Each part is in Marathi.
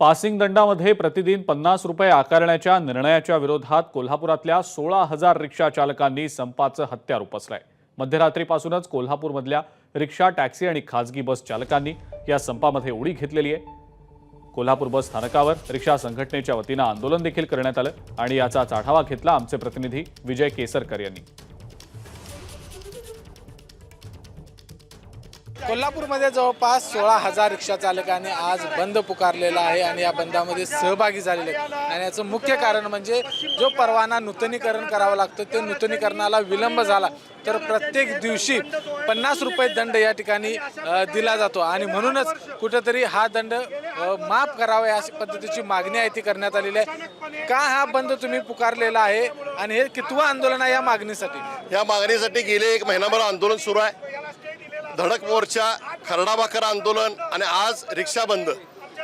पासिंग दंडामध्ये प्रतिदिन पन्नास रुपये आकारण्याच्या निर्णयाच्या विरोधात कोल्हापुरातल्या सोळा हजार रिक्षा चालकांनी संपाचं हत्यार उपसलंय. मध्यरात्रीपासूनच कोल्हापूरमधल्या रिक्षा टॅक्सी आणि खाजगी बस चालकांनी या संपामध्ये उडी घेतलेली आहे. कोल्हापूर बस स्थानकावर रिक्षा संघटनेच्या वतीनं आंदोलन देखील करण्यात आलं आणि याचाच आढावा घेतला आमचे प्रतिनिधी विजय केसरकर यांनी. कोल्हापूरमध्ये जवळपास सोळा हजार रिक्षा चालकांनी आज बंद पुकारलेला आहे आणि या बंदामध्ये सहभागी झालेले आहेत. आणि याचं मुख्य कारण म्हणजे जो परवाना नूतनीकरण करावं लागतं ते नूतनीकरणाला विलंब झाला. तर प्रत्येक दिवशी पन्नास रुपये दंड या ठिकाणी दिला जातो. आणि म्हणूनच कुठंतरी हा दंड माफ करावा या पद्धतीची मागणी आहे ती करण्यात आलेली आहे. का हा बंद तुम्ही पुकारलेला आहे? आणि हे कितवं आंदोलन आहे या मागणीसाठी? या मागणीसाठी गेले एक महिनाभर आंदोलन सुरू आहे. धडक मोर्चा खरडाभाकर आंदोलन आणि आज रिक्षा बंद.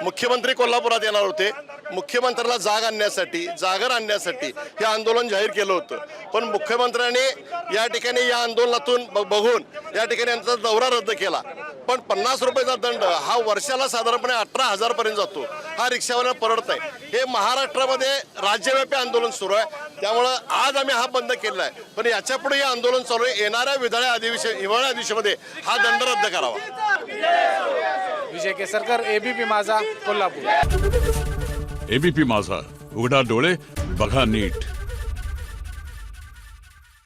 मुख्यमंत्री कोल्हापुरात येणार होते. मुख्यमंत्र्याला जाग आणण्यासाठी जागर आणण्यासाठी हे आंदोलन जाहीर केलं होतं. पण मुख्यमंत्र्यांनी या ठिकाणी या आंदोलनातून ब- बघून या ठिकाणी यांचा दौरा रद्द केला. पण पन्नास रुपयाचा दंड हा वर्षाला साधारणपणे अठरा हजारपर्यंत जातो. हा रिक्षावाल्यांना परवडत आहे हे महाराष्ट्रामध्ये राज्यव्यापी आंदोलन सुरू आहे. त्यामुळं आज आम्ही हा बंद केलेला आहे. पण याच्यापुढे हे आंदोलन चालू आहे. येणाऱ्या विधाळ्या अधिवेशन हिवाळ्या अधिवेशनामध्ये हा दंड रद्द करावा. विजय केसरकर एबीपी माझा कोल्हापूर. एबीपी माझा. उघडा डोळे बघा नीट.